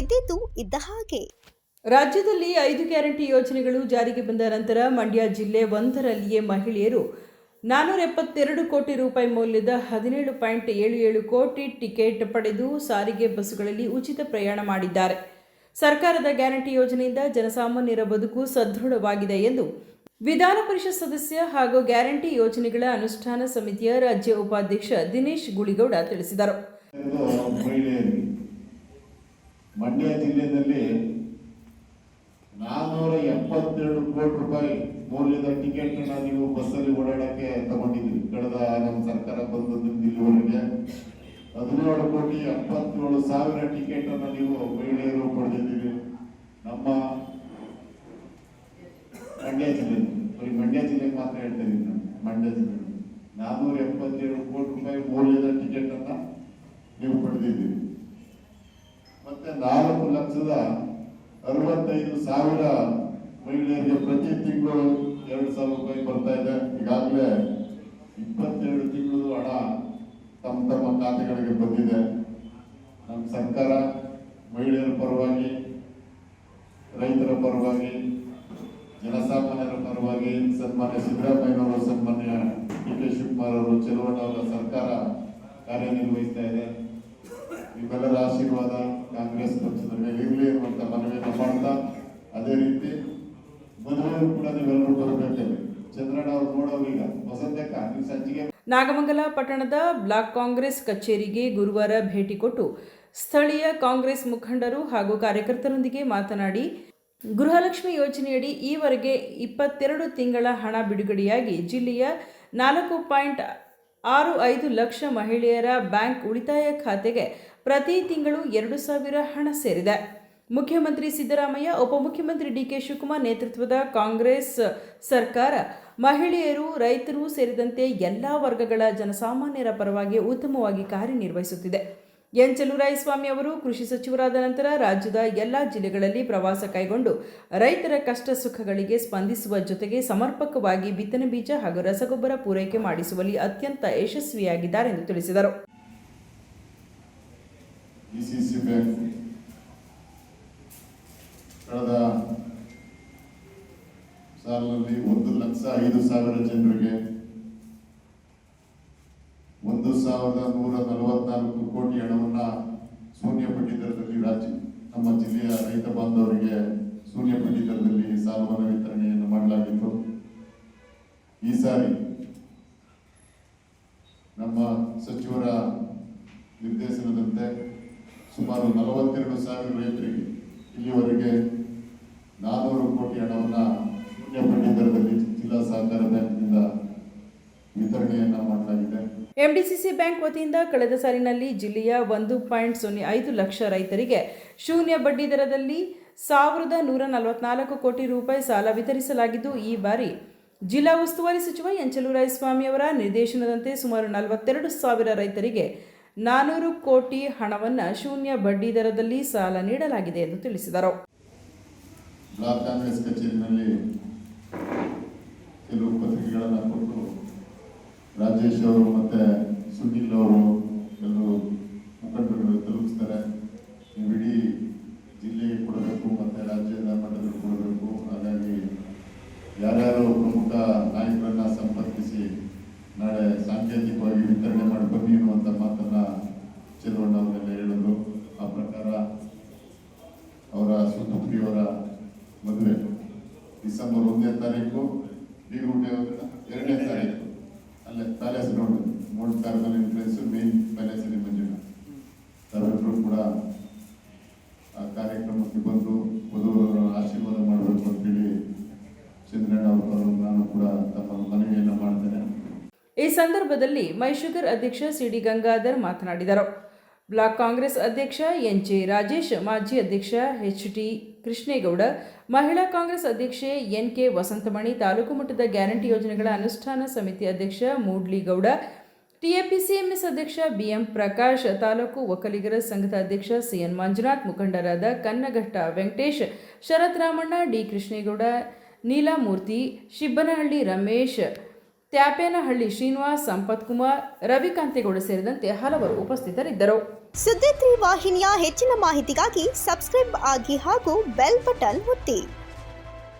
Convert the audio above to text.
ಇದ್ದಿದ್ದು ಇದ್ದ ಹಾಗೆ. ರಾಜ್ಯದಲ್ಲಿ ಐದು ಗ್ಯಾರಂಟಿ ಯೋಜನೆಗಳು ಜಾರಿಗೆ ಬಂದ ನಂತರ ಮಂಡ್ಯ ಜಿಲ್ಲೆ ಒಂದರಲ್ಲಿಯೇ ಮಹಿಳೆಯರು ನಾನ್ನೂರ ಎಪ್ಪತ್ತೆರಡು ಕೋಟಿ ರೂಪಾಯಿ ಮೌಲ್ಯದ ಹದಿನೇಳು ಪಾಯಿಂಟ್ ಏಳು ಏಳು ಕೋಟಿ ಟಿಕೆಟ್ ಪಡೆದು ಸಾರಿಗೆ ಬಸ್ಸುಗಳಲ್ಲಿ ಉಚಿತ ಪ್ರಯಾಣ ಮಾಡಿದ್ದಾರೆ. ಸರ್ಕಾರದ ಗ್ಯಾರಂಟಿ ಯೋಜನೆಯಿಂದ ಜನಸಾಮಾನ್ಯರ ಬದುಕು ಸದೃಢವಾಗಿದೆ ಎಂದು ವಿಧಾನ ಪರಿಷತ್ ಸದಸ್ಯ ಹಾಗೂ ಗ್ಯಾರಂಟಿ ಯೋಜನೆಗಳ ಅನುಷ್ಠಾನ ಸಮಿತಿಯ ರಾಜ್ಯ ಉಪಾಧ್ಯಕ್ಷ ದಿನೇಶ್ ಗುಳಿಗೌಡ ತಿಳಿಸಿದರು. ಮಂಡ್ಯ ಜಿಲ್ಲೆಯಲ್ಲಿ ನಾನ್ನೂರ ಎಪ್ಪತ್ತೆರಡು ಕೋಟಿ ರೂಪಾಯಿ ಮೌಲ್ಯದ ಟಿಕೆಟ್ ನೀವು ಬಸ್ಸಲ್ಲಿ ಓಡಾಡಕ್ಕೆ ತಗೊಂಡಿದ್ವಿ ಕಳೆದ ನಮ್ಮ ಸರ್ಕಾರ ಬಂದದ್ರಿಂದ ಇಲ್ಲಿವರೆಗೆ ಹದಿನೇಳು ಕೋಟಿ ಎಪ್ಪತ್ತೇಳು ಸಾವಿರ ಟಿಕೆಟ್ ಅನ್ನು ನೀವು ಮಹಿಳೆಯರು ಪಡೆದಿದ್ದೀವಿ ನಮ್ಮ ಮಂಡ್ಯ ಜಿಲ್ಲೆ ಬರೀ ಮಂಡ್ಯ ಜಿಲ್ಲೆಗೆ ಮಾತ್ರ ಹೇಳ್ತಾ ಇದ್ದೀನಿ ನಾನು. ಮಂಡ್ಯ ಜಿಲ್ಲೆ. ನಾನ್ನೂರ ಎಪ್ಪತ್ತೇಳು ಕೋಟಿ ರೂಪಾಯಿ ಮೌಲ್ಯದ ಟಿಕೆಟ್ ಅನ್ನ ನೀವು ಪಡೆದಿದ್ದೀರಿ. ಮತ್ತೆ ನಾಲ್ಕು ಲಕ್ಷದ ಅರವತ್ತೈದು ಸಾವಿರ ಮಹಿಳೆಯರಿಗೆ ಪ್ರತಿ ತಿಂಗಳು ಎರಡು ಸಾವಿರ ರೂಪಾಯಿ ಬರ್ತಾ ಇದೆ. ಈಗಾಗಲೇ ಇಪ್ಪತ್ತೆರಡು ತಿಂಗಳು ಹಣ ತಮ್ಮ ತಮ್ಮ ಖಾತೆಗಳಿಗೆ ಬಂದಿದೆ. ನಮ್ಮ ಸರ್ಕಾರ ಮಹಿಳೆಯರ ಪರವಾಗಿ, ರೈತರ ಪರವಾಗಿ, ಜನಸಾಮಾನ್ಯರ ಪರವಾಗಿ ಸನ್ಮಾನ್ಯ ಸಿದ್ದರಾಮಯ್ಯನವರು ಸನ್ಮಾನ್ಯ ಡಿ ಕೆ ಶಿವಕುಮಾರ್ ಅವರು ಚೆಲುವಣ್ಣವರ ಸರ್ಕಾರ ಕಾರ್ಯನಿರ್ವಹಿಸ್ತಾ ಇದೆ. ನಿಮ್ಮೆಲ್ಲರ ಆಶೀರ್ವಾದ. ಈಗಲೇ ಮನವಿಯನ್ನು ಅದೇ ರೀತಿ ಮದುವೆಯವರು ಕೂಡ ನೀವೆಲ್ಲರೂ ಚಂದ್ರಣ್ಣ ಅವ್ರು ನೋಡೋವೀಗ ವಸಂತಕ್ಕ ನೀವು ನಾಗಮಂಗಲ ಪಟ್ಟಣದ ಬ್ಲಾಕ್ ಕಾಂಗ್ರೆಸ್ ಕಚೇರಿಗೆ ಗುರುವಾರ ಭೇಟಿ ಕೊಟ್ಟು ಸ್ಥಳೀಯ ಕಾಂಗ್ರೆಸ್ ಮುಖಂಡರು ಹಾಗೂ ಕಾರ್ಯಕರ್ತರೊಂದಿಗೆ ಮಾತನಾಡಿ, ಗೃಹಲಕ್ಷ್ಮಿ ಯೋಜನೆಯಡಿ ಈವರೆಗೆ ಇಪ್ಪತ್ತೆರಡು ತಿಂಗಳ ಹಣ ಬಿಡುಗಡೆಯಾಗಿ ಜಿಲ್ಲೆಯ ನಾಲ್ಕು ಪಾಯಿಂಟ್ ಆರು ಐದು ಲಕ್ಷ ಮಹಿಳೆಯರ ಬ್ಯಾಂಕ್ ಉಳಿತಾಯ ಖಾತೆಗೆ ಪ್ರತಿ ತಿಂಗಳು ಎರಡು ಸಾವಿರ ಹಣ ಸೇರಿದೆ. ಮುಖ್ಯಮಂತ್ರಿ ಸಿದ್ದರಾಮಯ್ಯ, ಉಪಮುಖ್ಯಮಂತ್ರಿ ಡಿಕೆ ಶಿವಕುಮಾರ್ ನೇತೃತ್ವದ ಕಾಂಗ್ರೆಸ್ ಸರ್ಕಾರ ಮಹಿಳೆಯರು ರೈತರು ಸೇರಿದಂತೆ ಎಲ್ಲ ವರ್ಗಗಳ ಜನಸಾಮಾನ್ಯರ ಪರವಾಗಿ ಉತ್ತಮವಾಗಿ ಕಾರ್ಯನಿರ್ವಹಿಸುತ್ತಿದೆ. ಎನ್ ಚಲುರಾಯಸ್ವಾಮಿ ಅವರು ಕೃಷಿ ಸಚಿವರಾದ ನಂತರ ರಾಜ್ಯದ ಎಲ್ಲ ಜಿಲ್ಲೆಗಳಲ್ಲಿ ಪ್ರವಾಸ ಕೈಗೊಂಡು ರೈತರ ಕಷ್ಟ ಸುಖಗಳಿಗೆ ಸ್ಪಂದಿಸುವ ಜೊತೆಗೆ ಸಮರ್ಪಕವಾಗಿ ಬಿತ್ತನೆ ಬೀಜ ಹಾಗೂ ರಸಗೊಬ್ಬರ ಪೂರೈಕೆ ಮಾಡಿಸುವಲ್ಲಿ ಅತ್ಯಂತ ಯಶಸ್ವಿಯಾಗಿದ್ದಾರೆ ಎಂದು ತಿಳಿಸಿದರು. ಡಿ ಸಿ ಬ್ಯಾಂಕ್ ಕಳೆದ ಸಾಲಿನಲ್ಲಿ ಒಂದು ಲಕ್ಷ ಐದು ಸಾವಿರ ಜನರಿಗೆ ಒಂದು ಸಾವಿರದ ನೂರ ನಲವತ್ನಾಲ್ಕು ಕೋಟಿ ಹಣವನ್ನ ಶೂನ್ಯ ಬಡ್ಡಿ ದರದಲ್ಲಿ ರಾಜ್ಯ ನಮ್ಮ ಜಿಲ್ಲೆಯ ರೈತ ಬಾಂಧವರಿಗೆ ಶೂನ್ಯ ಬಡ್ಡಿ ದರದಲ್ಲಿ ಸಾಲವನ್ನು ವಿತರಣೆಯನ್ನು ಮಾಡಲಾಗಿತ್ತು. ಈ ಸಾರಿ ನಮ್ಮ ಸಚಿವರ ನಿರ್ದೇಶನದಂತೆ ಸುಮಾರು ನಲವತ್ತೆರಡು ಸಾವಿರ ರೈತರಿಗೆ ಇಲ್ಲಿವರೆಗೆ ನಾನೂರು ಕೋಟಿ ಹಣವನ್ನು ಶೂನ್ಯ ಬಡ್ಡಿ ದರದಲ್ಲಿ ಜಿಲ್ಲಾ ಸಹಕಾರ ಬ್ಯಾಂಕ್ನಿಂದ ವಿತರಣೆಯನ್ನ ಮಾಡಲಾಗಿದೆ. ಎಂಡಿಸಿಸಿ ಬ್ಯಾಂಕ್ ವತಿಯಿಂದ ಕಳೆದ ಸಾಲಿನಲ್ಲಿ ಜಿಲ್ಲೆಯ ಒಂದು ಪಾಯಿಂಟ್ ಸೊನ್ನೆ ಐದು ಲಕ್ಷ ರೈತರಿಗೆ ಶೂನ್ಯ ಬಡ್ಡಿ ದರದಲ್ಲಿ ಸಾವಿರದ ನೂರ ನಲವತ್ನಾಲ್ಕು ಕೋಟಿ ರೂಪಾಯಿ ಸಾಲ ವಿತರಿಸಲಾಗಿದ್ದು, ಈ ಬಾರಿ ಜಿಲ್ಲಾ ಉಸ್ತುವಾರಿ ಸಚಿವ ಎನ್ ಸ್ವಾಮಿ ಅವರ ನಿರ್ದೇಶನದಂತೆ ಸುಮಾರು ನಲವತ್ತೆರಡು ಸಾವಿರ ರೈತರಿಗೆ ನಾನೂರು ಕೋಟಿ ಹಣವನ್ನು ಶೂನ್ಯ ಬಡ್ಡಿ ದರದಲ್ಲಿ ಸಾಲ ನೀಡಲಾಗಿದೆ ಎಂದು ತಿಳಿಸಿದರು. ಬ್ಲಾಕ್ ಕಾಂಗ್ರೆಸ್ ಕಚೇರಿನಲ್ಲಿ ಕೆಲವು ಪತ್ರಿಕೆಗಳನ್ನು ಕೊಟ್ಟು ರಾಜೇಶ್ ಅವರು ಮತ್ತೆ ಸುನಿಲ್ ಅವರು ಕೆಲವು ಮುಖಂಡರುಗಳು ತಲುಪಿಸ್ತಾರೆ. ಇಡೀ ಬೀಗುಂಟೆ ಎರಡನೇ ತಾರೀಕು ಅಲ್ಲೇ ಪ್ಯಾಲೇಸ್ ಗ್ರೌಂಡ್ ಮೂರು ಕಾರ್ಮಲ್ ಎಂಟ್ರೆನ್ಸ್ ಮೇನ್ ಪ್ಯಾಲೇಸಲ್ಲಿ ಮಂಜುಳ ತಾವೆಲ್ಲರೂ ಕೂಡ ಆ ಕಾರ್ಯಕ್ರಮಕ್ಕೆ ಬಂದು ವಧುವರರ ಆಶೀರ್ವಾದ ಮಾಡಬೇಕು ಅಂತೇಳಿ ಚಂದ್ರಣ್ಣ ಅವರು ನಾನು ಕೂಡ ತಮ್ಮ ಮನವಿಯನ್ನು ಮಾಡ್ತೇನೆ ಈ ಸಂದರ್ಭದಲ್ಲಿ ಮೈಶುಗರ್ ಅಧ್ಯಕ್ಷ ಸಿಡಿ ಗಂಗಾಧರ್ ಮಾತನಾಡಿದರು. ಬ್ಲಾಕ್ ಕಾಂಗ್ರೆಸ್ ಅಧ್ಯಕ್ಷ ಎನ್ ಜೆ ರಾಜೇಶ್, ಮಾಜಿ ಅಧ್ಯಕ್ಷ ಎಚ್ ಟಿ ಕೃಷ್ಣೇಗೌಡ, ಮಹಿಳಾ ಕಾಂಗ್ರೆಸ್ ಅಧ್ಯಕ್ಷೆ ಎನ್ ಕೆ ವಸಂತಮಣಿ, ತಾಲೂಕು ಮಟ್ಟದ ಗ್ಯಾರಂಟಿ ಯೋಜನೆಗಳ ಅನುಷ್ಠಾನ ಸಮಿತಿ ಅಧ್ಯಕ್ಷ ಮೂಡ್ಲಿಗೌಡ ಟಿಎಪಿಸಿಎಂಎಸ್ ಅಧ್ಯಕ್ಷ ಬಿಎಂ ಪ್ರಕಾಶ್, ತಾಲೂಕು ಒಕ್ಕಲಿಗರ ಸಂಘದ ಅಧ್ಯಕ್ಷ ಸಿಎನ್ ಮಂಜುನಾಥ್, ಮುಖಂಡರಾದ ಕನ್ನಘಟ್ಟ ವೆಂಕಟೇಶ್, ಶರತ್ ರಾಮಣ್ಣ, ಡಿ ಕೃಷ್ಣೇಗೌಡ, ನೀಲಾಮೂರ್ತಿ, ಶಿಬ್ಬನಹಳ್ಳಿ ರಮೇಶ್ ತ್ಯಾಪೇನಹಳ್ಳಿ ಶ್ರೀನಿವಾಸ್ ಸಂಪತ್ ಕುಮಾರ್ ರವಿಕಾಂತೇಗೌಡ ಸೇರಿದಂತೆ ಹಲವರು ಉಪಸ್ಥಿತರಿದ್ದರು. ಸುದ್ದಿ ವಾಹಿನಿಯ ಹೆಚ್ಚಿನ ಮಾಹಿತಿಗಾಗಿ ಸಬ್ಸ್ಕ್ರೈಬ್ ಆಗಿ ಹಾಗೂ ಬೆಲ್ ಬಟನ್ ಒತ್ತಿ.